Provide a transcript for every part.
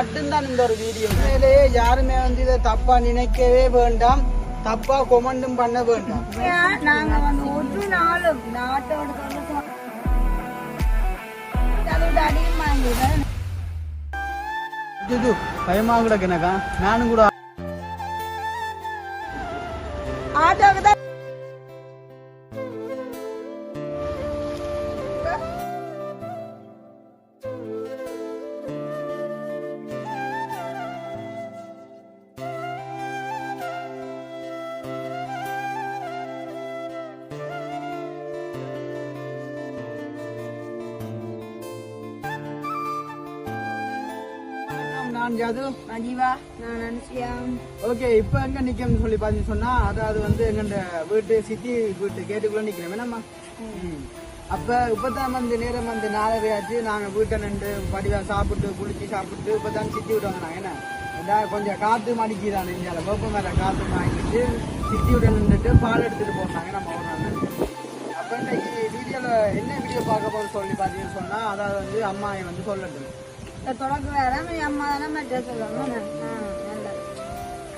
மட்டும்தான் இந்த ஒரு வீடியோ. உண்மையிலேயே யாருமே வந்து இதை தப்பா நினைக்கவே வேண்டாம். தப்பா கொமெண்டும் பண்ண வேண்டாம். நாங்க வந்து ஒரு நாளும் நாட்டோட சொல்ல அதோட அதிகமா இருந்தது இது பயமா கூட கிணக்கா நானும் கூட நான் ஜது. மதிவா நான் அனுசியாம் ஓகே இப்போ எங்க நிக்கணும்னு சொல்லி பார்த்து சொன்னா அதாவது வந்து எங்கண்ட வீட்டு சிட்டி வீட்டு கேட்டுக்குள்ள நிக்கிறோம் என்னம்மா ம். அப்ப இப்பதான் வந்து நேரம் வந்து நாலரை ஆச்சு. நாங்க வீட்டை நின்று படிவா சாப்பிட்டு குளிச்சு சாப்பிட்டு இப்பதான் சித்தி விட்டு வந்தாங்க என்ன கொஞ்சம் காத்து மடிக்கிறான் இந்தியாவில் வெப்ப மேல காத்து வாங்கிட்டு சித்தி விட நின்றுட்டு பால் எடுத்துட்டு போனாங்க நம்ம நாள் அப்ப இன்னைக்கு வீடியோல என்ன வீடியோ பார்க்க போறோம் சொல்லி பார்த்தீங்கன்னு சொன்னா அதாவது வந்து அம்மா வந்து சொல்லட்டும். இந்த தொடக்கு வேற. என் அம்மா தானே மெட்ரஸ் சொல்லணும்.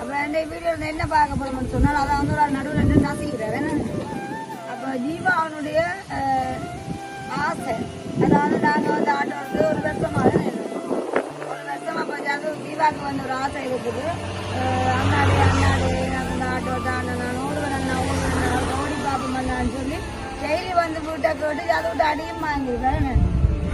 அப்புறம் இந்த வீடியோல என்ன பார்க்க போறோம்னு சொன்னால் அதை வந்து ஒரு நடுவில் ரெண்டு நசிக்கிறேன் அப்போ ஜீவா அவனுடைய ஆசை. அதாவது நாங்கள் வந்து ஆட்டோ வந்து ஒரு வருஷமாக தான் இருக்கோம் ஒரு வருஷமாக அப்போ அது ஜீவாக்கு வந்து ஒரு ஆசை இருக்குது. அண்ணாடி அண்ணாடி நான் இந்த ஆட்டோ தான் நான் ஓடுவேன் அண்ணா ஓடுவேன் ஓடி பார்ப்போம் அண்ணான்னு சொல்லி டெய்லி வந்து வீட்டை கேட்டு அதை விட்டு அடியும் வாங்கிருக்கேன்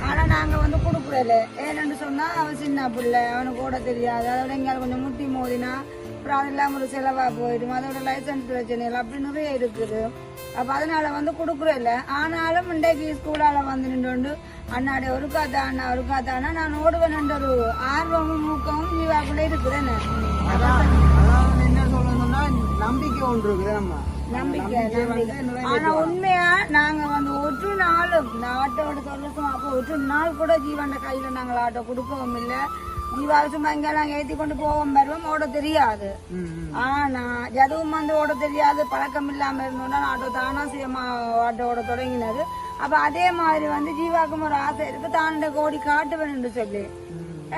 ஆனால் நாங்கள் வந்து கொடுக்குறல ஏன்னு சொன்னால் அவன் சின்ன பிள்ளை அவனுக்கு கூட தெரியாது. அதோட எங்கேயாவது கொஞ்சம் முட்டி மோதினா அப்புறம் அது இல்லாமல் ஒரு செலவாக போயிடும். அதோட லைசன்ஸ் பிரச்சனைகள் அப்படி நிறைய இருக்குது. அப்போ அதனால் வந்து கொடுக்குறல ஆனாலும் இன்றைக்கு ஸ்கூலால் வந்து நின்று அண்ணாடே ஒரு காத்தா அண்ணா ஒரு காத்தானா நான் ஓடுவேன் ஒரு ஆர்வமும் ஊக்கமும் ஜீவாக்குள்ளே இருக்குதுன்னு அதான் என்ன சொல்லணும்னா நம்பிக்கை ஒன்று இருக்குது நம்ம. நம்பிக்கை நம்பிக்கை. ஆனா உண்மையா நாங்க வந்து ஒரு நாளும் இந்த ஆட்டோட சொல்லட்டும் அப்போ ஒரு நாள் கூட ஜீவன் கையில நாங்கள் ஆட்டோ கொடுக்கவும் இல்ல. ஜீவா சும்மா இங்கெல்லாம் ஏத்தி கொண்டு போவோம் வருவோம் ஓட தெரியாது. ஆனா எதுவும் வந்து ஓட தெரியாது பழக்கம் இல்லாம இருந்தோம்னா ஆட்டோ தானா சுயமா ஆட்டோ ஓட தொடங்கினது. அப்ப அதே மாதிரி வந்து ஜீவாக்கும் ஒரு ஆசை இருக்கு தான் கோடி காட்டுவேன் சொல்லி.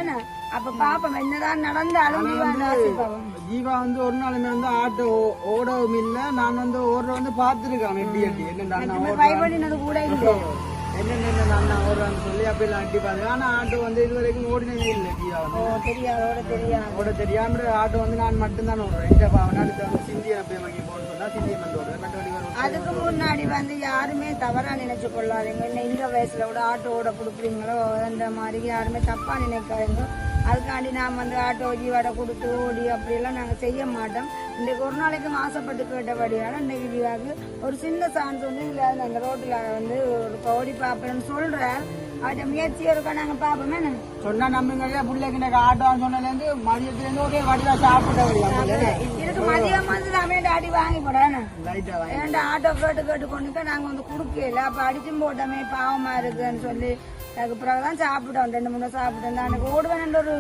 என்ன அப்ப பாப்போம் என்னதான் நடந்தாலும் ஜீவா ஆசைப்பாவும் ஜீவா வந்து ஒரு நாளுமே வந்து ஆட்டோ ஓடவும் இல்ல. நான் வந்து ஓடுற வந்து பார்த்துருக்கேன் ட்ரை ஓடுறேன் பண்ணினது கூட என்னென்ன நான் ஓடுறேன்னு சொல்லி அப்படி எல்லாம் அட்டி பார்த்து. ஆனா ஆட்டோ வந்து இது வரைக்கும் ஓடினதே இல்லை ஜீவா தெரியாது ஓட தெரியாது. ஓட தெரியாம ஆட்டோ வந்து நான் மட்டும்தான் ஓடுறேன். இந்த அடுத்து வந்து சிந்தியை போய் வாங்கி போகணும்னு வந்து ஓடுறேன். அதுக்கு முன்னாடி வந்து யாருமே தவறா நினைச்சு கொள்ளாதீங்க. இந்த வயசுல கூட ஆட்டோ ஓட கொடுக்குறீங்களோ? அந்த மாதிரி யாருமே தப்பா நினைக்காதீங்க. அதுக்காண்டி நாம் வந்து ஆட்டோ ஜீவாட கொடுத்து ஓடி அப்படியெல்லாம் நாங்கள் செய்ய மாட்டோம். இன்றைக்கு ஒரு நாளைக்கு ஆசைப்பட்டு கேட்டபடியால இன்றைக்கு ஜீவாக்கு ஒரு சின்ன சான்ஸ் வந்து இதில் அந்த ரோட்டில் வந்து ஒரு ஓடி பார்ப்பேன்னு சொல்கிறேன் அவட்ட முயற்சி இருக்கா நாங்கள் பார்ப்போமே என்ன? சொன்னா நம்புங்க பிள்ளைக்கு ஆட்டோன்னு சொன்னதுலேருந்து மதியத்துலேருந்து ஒரே வடிவா சாப்பிட்ட வழியா இதுக்கு மதியம் வந்து நாமே டாடி வாங்கி வாங்கி ஏன்டா ஆட்டோ கேட்டு கேட்டு கொண்டுக்க நாங்க வந்து குடுக்கல அப்ப அடிச்சும் போட்டோமே பாவமா இருக்குன்னு சொல்லி அதுக்கு பிறகுதான் சாப்பிட்டோம். ரெண்டு மூணு சாப்பிட்டோம். எனக்கு ஓடுவேன் ஒரு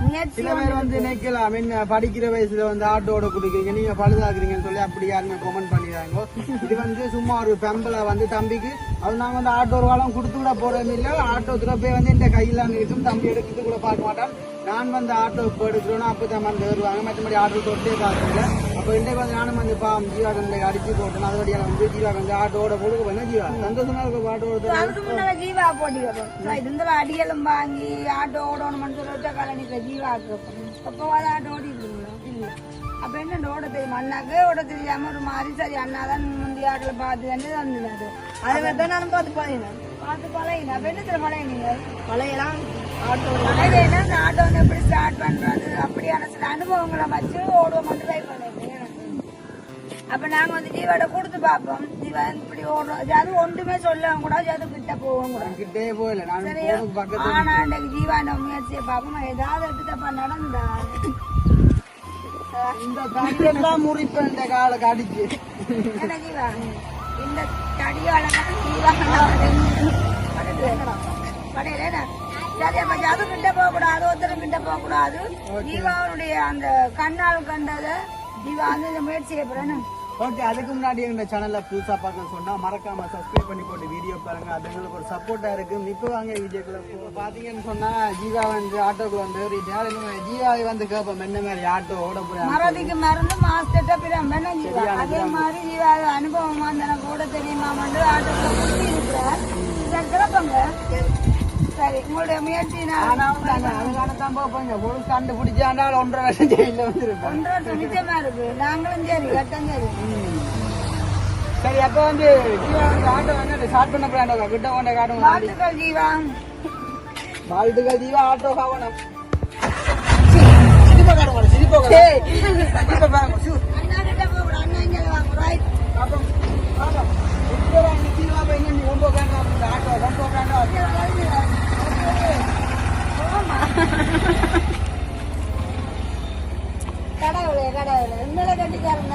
முயற்சி சில பேர் வந்து நினைக்கலாம் என்ன படிக்கிற வயசுல வந்து ஆட்டோட குடிக்கிறீங்க? நீங்க பழுதாக்குறீங்கன்னு சொல்லி அப்படி யாருமே கமெண்ட் பண்ணிடுறாங்க இது வந்து சும்மா ஒரு பெம்பளை வந்து தம்பிக்கு அது நாங்க வந்து ஆட்டோ ஒரு காலம் கொடுத்து கூட போறதும் இல்ல. ஆட்டோ திருப்பி வந்து இந்த கையில இருக்கும். தம்பி எடுக்கிறது கூட பார்க்க மாட்டான். நான் வந்து ஆட்டோ இப்போ எடுக்கிறோன்னா அப்போ தான் வந்து வருவாங்க. மற்றபடி ஆட்டோ தொட்டே பார்க்கல. அப்போ இன்றைக்கு வந்து நானும் வந்து பாவம் ஜீவா வந்து அடிச்சு போட்டேன். அதோடய வந்து ஜீவா வந்து ஆட்டோட கொடுக்க போனேன். ஜீவா? சந்தோஷமா இருக்க ஆட்டோட அதுக்கு முன்னால ஜீவா போட்டிக்கிறோம் இந்த அடியலும் வாங்கி ஆட்டோ ஓடணும்னு சொல்லி ஒற்ற காலனிக்கு ஜீவா அப்போ ஆட்டோ ஓடிக்கிறீங்களா இல்ல. அப்ப என்ன ஓட தெரியுமா? அண்ணாக்கு ஓட தெரியாம ஒரு மாதிரி சரி அண்ணா தான் முந்தி ஆட்டோல பார்த்து வந்து வந்தது அதுக்கு தான் நானும் பார்த்து பழகினேன். பார்த்து பழகினேன். அப்ப என்னத்துல பழகினீங்க? பழையலாம் ஆட்டோ இந்த ஆட்டோ வந்து எப்படி ஸ்டார்ட் பண்றது? அப்படியான சில அனுபவங்களை வச்சு ஓடுவோம் ட்ரை பண்ணிருக்கேன் அப்ப நாங்க வந்து ஜீவாட கொடுத்து பார்ப்போம். ஜீவா இப்படி ஓடுறோம் அது ஒன்றுமே சொல்லவும் கூடாது அது கிட்ட போகவும் கூடாது கிட்டே போயில ஆனா அன்றைக்கு ஜீவாண்ட முயற்சியை பார்ப்போம்? ஏதாவது எடுத்து தப்பா நடந்தா? இந்த தடியெல்லாம் முறிப்பேன் இந்த காலுக்கு அடிச்சு என்ன ஜீவா? இந்த தடியால ஜீவா? படையில சரி அப்ப அது கிட்ட போக கூடாது. ஒருத்தரும் கிட்ட போக கூடாது. ஜீவாவுடைய அந்த கண்ணால் கண்டத ஜீவா வந்து இந்த முயற்சி செய்யப்படுறேன்னு ஓகே அதுக்கு முன்னாடி எங்க சேனல்ல புதுசா பார்க்க சொன்னா மறக்காம சப்ஸ்கிரைப் பண்ணி போட்டு வீடியோ பாருங்க. அது எங்களுக்கு ஒரு சப்போர்ட்டா இருக்கு. இப்போ வாங்க வீடியோக்குள்ள போ- பாத்தீங்கன்னு சொன்னா ஜீவா வந்து ஆட்டோக்கு வந்து யாரும் ஜீவாவை வந்து கேட்போம் என்ன மாதிரி ஆட்டோ ஓட போறாங்க மறதிக்கு மருந்து மாஸ்டர்ட்ட பிரம்பன ஜீவா? அதே மாதிரி ஜீவா அனுபவமா எனக்கு கூட தெரியுமா வந்து குத்தி இருக்கிறார். சரி உங்களுடைய முயற்சி நான் அதுக்கான தான் பார்ப்போங்க ஒரு கண்டு பிடிச்சாண்டால் ஒன்றரை வருஷம் ஜெயில வந்துருப்பேன் ஒன்றரை நிச்சயமா இருக்கு. நாங்களும் சரி கட்டம் சரி. சரி அப்ப வந்து ஜீவா வந்து ஆட்டோ வந்து ஸ்டார்ட் பண்ண போறாங்க கிட்ட கொண்ட காட்டுங்க வாழ்த்துக்கள் ஜீவா. வாழ்த்துக்கள் ஜீவா ஆட்டோ காவணும் சிரிப்பா காட்டுங்க சிரிப்பா சிரிப்பா பாருங்க சு அண்ணா கிட்ட போகணும் அண்ணா இங்க வாங்க. ரைட் பாப்போம் பாப்போம் இப்போ வந்து ஜீவா நீ ரொம்ப வேண்டாம் ஆட்டோ ரொம்ப வேண்டாம் கடவுளே கடவுளே உண்மையில கட்டிக்காரன்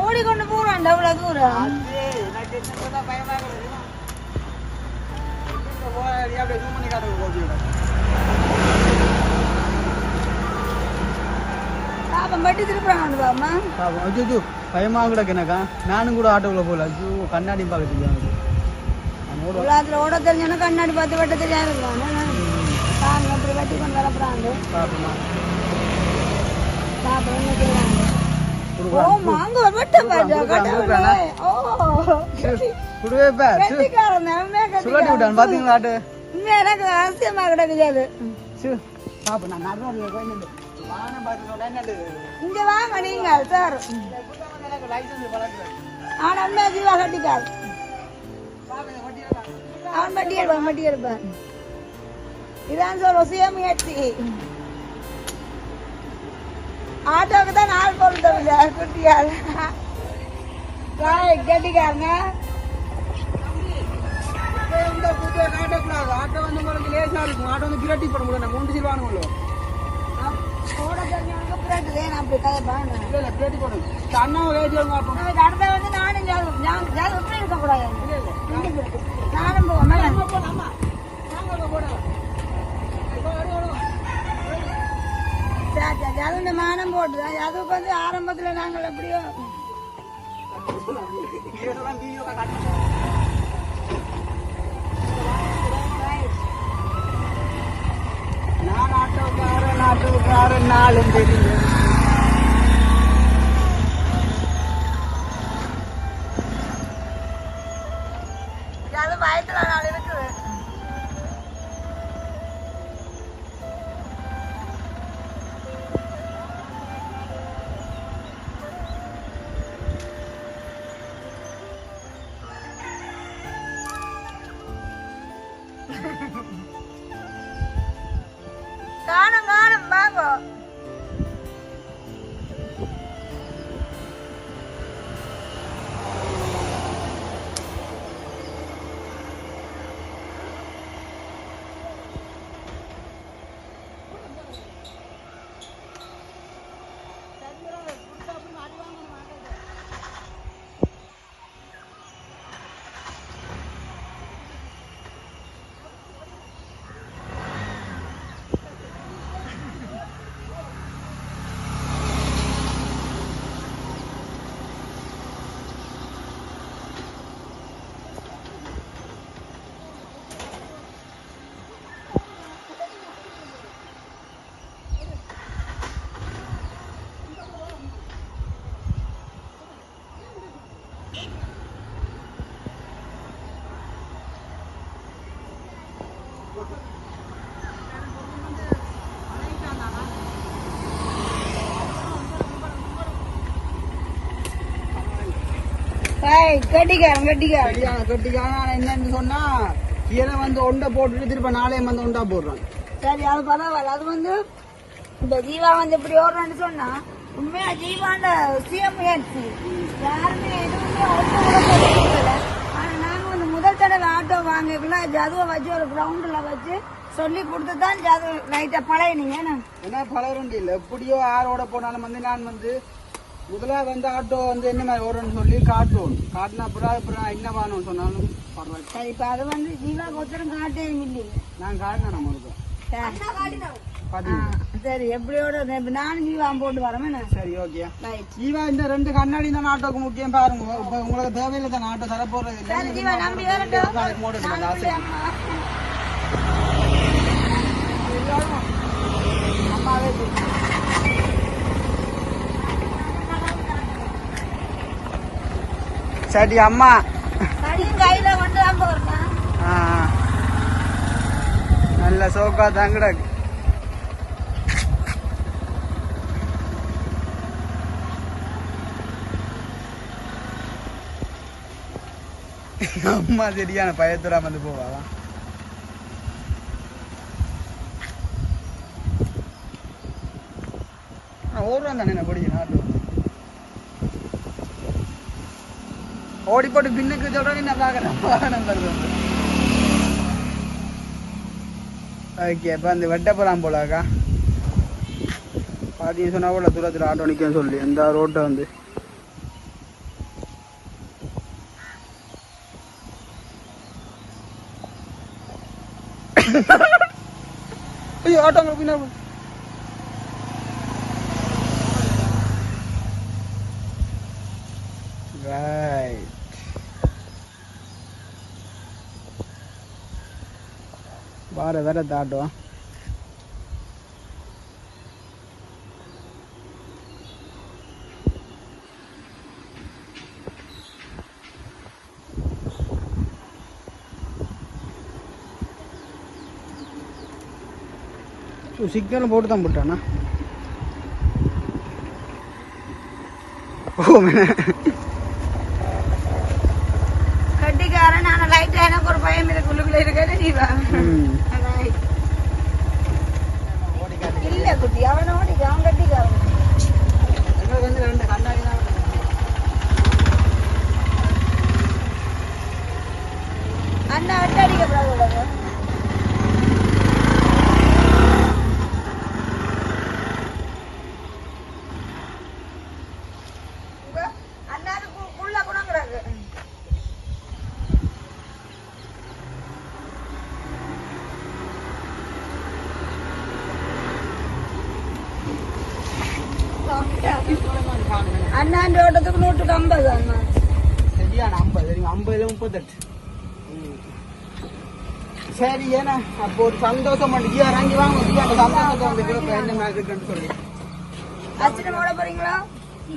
ஓடிக்கொண்டு போறான் அவ்வளவு தூரம் அது பாப்பம். பட்டி பாமா பயமா கூட எனக்கா நானும் கூட ஆட்டோக்குள்ள போகல. ஐயோ கண்ணாடி பார்க்க தெரியாது உலகத்துல ஓட தெரிஞ்சவன கண்ணாடி பார்த்து வெட்ட தெரியாது காரணம் அப்படி வெட்டி கொண்டு உண்மையா எனக்கு ஆசியமா என்னது இங்க வாங்க நீங்க சார் எனக்கு லைசன்ஸ் பழக்கிறேன் ஆனா உண்மையா ஜீவா கட்டிக்கார் அவன் பட்டி எடுப்பான் பட்டி எடுப்பான் இதான் சொல்ற சுயமுயற்சி ஆட்டோக்கு தான் நாள் பொருள் தவிர குட்டியார் கட்டிக்காரங்க. இந்த புது காட்டக்கூடாது ஆட்டோ வந்து உங்களுக்கு லேசா இருக்கும். ஆட்டோ வந்து பிரட்டி போட முடியும் மூன்று சிறுவானுங்களோ ஓட தெரிஞ்சவனுக்கு பிறகு நான் அப்படி கதை பாருங்க இல்ல இல்ல பிரட்டி போடுங்க. அண்ணாவை அடுத்த வந்து நானும் ஜாது ஜாது எப்படி இருக்கக்கூடாது? அது இந்த மானம் போட்டுதான் அதுக்கு வந்து ஆரம்பத்துல நாங்கள் எப்படியோ நான் ஆட்டோக்காரன் ஆட்டோக்காரன் நாளும் தெரியும். కారం కారం బాగో. ஏய் கட்டிக்காரன் கட்டிக்காரன். கட்டிக்கான கட்டிக்கான ஆனா என்னன்னு சொன்னா கீரை வந்து ஒண்டை போட்டுட்டு திருப்ப நாளைய வந்து ஒண்டா போடுறான். சரி அது பரவாயில்ல. அது வந்து இந்த ஜீவா வந்து இப்படி ஓடுறேன்னு சொன்னா உண்மையா ஜீவாண்ட சுயமுயற்சி யாருமே எதுவுமே ஒட்டு கூட ஆனா நாங்க வந்து முதல் தடவை ஆட்டோ வாங்கிக்கல ஜதுவை வச்சு ஒரு கிரவுண்ட்ல வச்சு சொல்லி கொடுத்து தான் ஜது லைட்டா பழையனீங்க. என்ன? ஏன்னா பலரும் இல்லை? எப்படியோ யாரோட போனாலும் வந்து நான் வந்து முதல்ல வந்து ஆட்டோ வந்து என்ன மாதிரி வரும்னு சொல்லி காட்டுவோம். காட்டினா அப்புறம் அப்புறம் என்ன வேணும்னு சொன்னாலும் பரவாயில்ல. சரி இப்ப அது வந்து ஜீவா ஒருத்தரும் காட்டே இல்லைங்க நான் காட்டினேன் நம்மளுக்கு சரி. எப்படியோட நானும் ஜீவான் போட்டு வரமே சரி ஓகே. ரைட். ஜீவா இந்த ரெண்டு கண்ணாடி தான் ஆட்டோக்கு முக்கியம் பாருங்க. இப்ப உங்களுக்கு தேவையில்லை தான் ஆட்டோ தர போறது இல்லை சரி ஜீவா நம்பி வரட்டும் மோடு நாங்க ஆசை பிள்ளை அம்மா. அம்மாவே கூப்பிடு. சரி அம்மா. தான் நல்ல சோக்கா தாங்கட. அம்மா சரியான பயத்துறாம வந்து போவாளா ஓடுறான் தானே நான் படிக்க நாட்டு ஓடி போட்டு பின்னுக்கு சொல்றேன் நான் பார்க்கறேன் வாகனம் வருது ஓகே இப்போ அந்த வெட்ட போகலாம் போலாக்கா பார்த்தீங்க சொன்னா கூட தூரத்தில் ஆட்டோ நிற்கும் சொல்லி இந்த ரோட்டை வந்து ஐயோ ஆட்டோ அங்கே பின்னா Right. வார வேற தாட்டும் சிக்னல் போட்டு தான் போட்டானா? ஓ கட்டிக்காரன் நான் லைட்டா எனக்கு ஒரு பயம் இருக்கு. உள்ளுக்குள்ள ஜீவா ம். Right. இல்ல குட்டி அவன ஓடிக்க அவன் கட்டிக்காரன் ரெண்டு கண்ணாடி தான் அண்ணா விட்டு சரி ஏன்னா அப்போ ஒரு சந்தோஷம் பண்ணிச்சு இறங்கி வாங்க அந்த சந்தோஷத்தை வந்து என்ன மாதிரி இருக்குன்னு சொல்லி. அச்சனை ஓட போறீங்களா?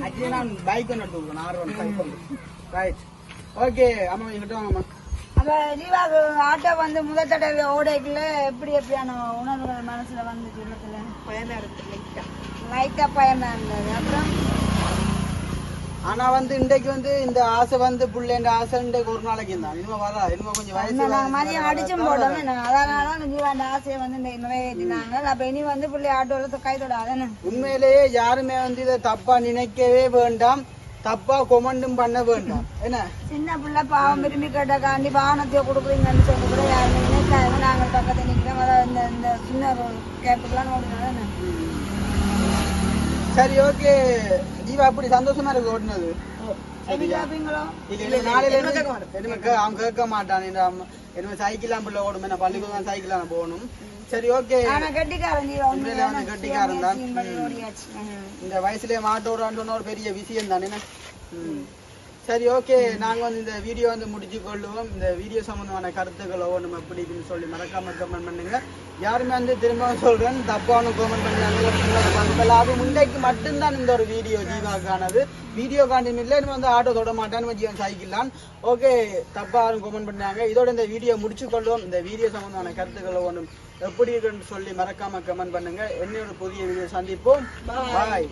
ஆக்சுவலி நான் பைக் ஒன்று எடுத்துக்கிறேன் R one five right okay அம்மா எங்கிட்ட வாங்கம்மா. அப்ப ஜீவா ஆட்டோ வந்து முதல் தடவை ஓடைக்குள்ள எப்படி எப்படியான உணர்வுகள் மனசுல வந்து சொல்லத்துல பயமா இருக்கு லைட்டா லைட்டா பயமா இருந்தது. அப்புறம்? ஆனா வந்து இன்றைக்கு வந்து இந்த ஆசை வந்து புள்ளேண்ட ஆசை இன்றைக்கு ஒரு நாளைக்கு தான். இனிமே வரா இனிமே கொஞ்சம் வயசு என்ன நாங்க மதியம் அடிச்சும் போட்டோம் அதனால ஜீவாண்ட ஆசையை வந்து இந்த நிறைவேற்றினாங்க. அப்ப இனி வந்து பிள்ளை ஆட்டோல கை தொடாதானே உண்மையிலேயே யாருமே வந்து இதை தப்பா நினைக்கவே வேண்டாம். தப்பா கொமண்டும் பண்ண வேண்டாம். என்ன? சின்ன பிள்ளை பாவம் விரும்பி கேட்டக்காண்டி வாகனத்தையோ கொடுக்குறீங்கன்னு சொல்லி கூட யாருமே நாங்கள் பக்கத்துல நிக்கிறோம். அதாவது இந்த சின்ன கேப்புக்கெல்லாம் ஓடினாதானே சரி ஓகே ஜீவா அப்படி சந்தோஷமா இருக்கு ஓட்டுனது அவன் கேட்க மாட்டான். இந்த அம்மா- இனிமே சைக்கிள் பிள்ளை ஓடும். என்ன பள்ளிக்கூடம் சைக்கிள் போகணும். சரி ஓகே கெட்டிக்காரன் தான். இந்த வயசுலயே மாட்டோடான்னு ஒரு பெரிய விஷயம் தானே. சரி ஓகே நாங்க வந்து இந்த வீடியோ வந்து முடிச்சு கொள்ளுவோம் இந்த வீடியோ சம்பந்தமான கருத்துக்கள் ஒவ்வொன்றும் எப்படி சொல்லி மறக்காம கமெண்ட் பண்ணுங்க. யாருமே வந்து திரும்ப சொல்றேன் தப்பான கமெண்ட் பண்ணாங்க அது முன்னைக்கு மட்டும்தான் இந்த ஒரு வீடியோ ஜீவாக்கானது. வீடியோ காண்டி இல்லை இனிமே வந்து ஆட்டோ தொட மாட்டான்னு ஜீவன் சைக்கிள்லாம் ஓகே தப்பா யாரும் கமெண்ட் பண்ணாங்க. இதோட இந்த வீடியோ முடிச்சு கொள்வோம் இந்த வீடியோ சம்பந்தமான கருத்துக்கள் ஒவ்வொன்றும் எப்படி இருக்குன்னு சொல்லி மறக்காம கமெண்ட் பண்ணுங்க. என்ன ஒரு புதிய வீடியோ சந்திப்போம். பாய்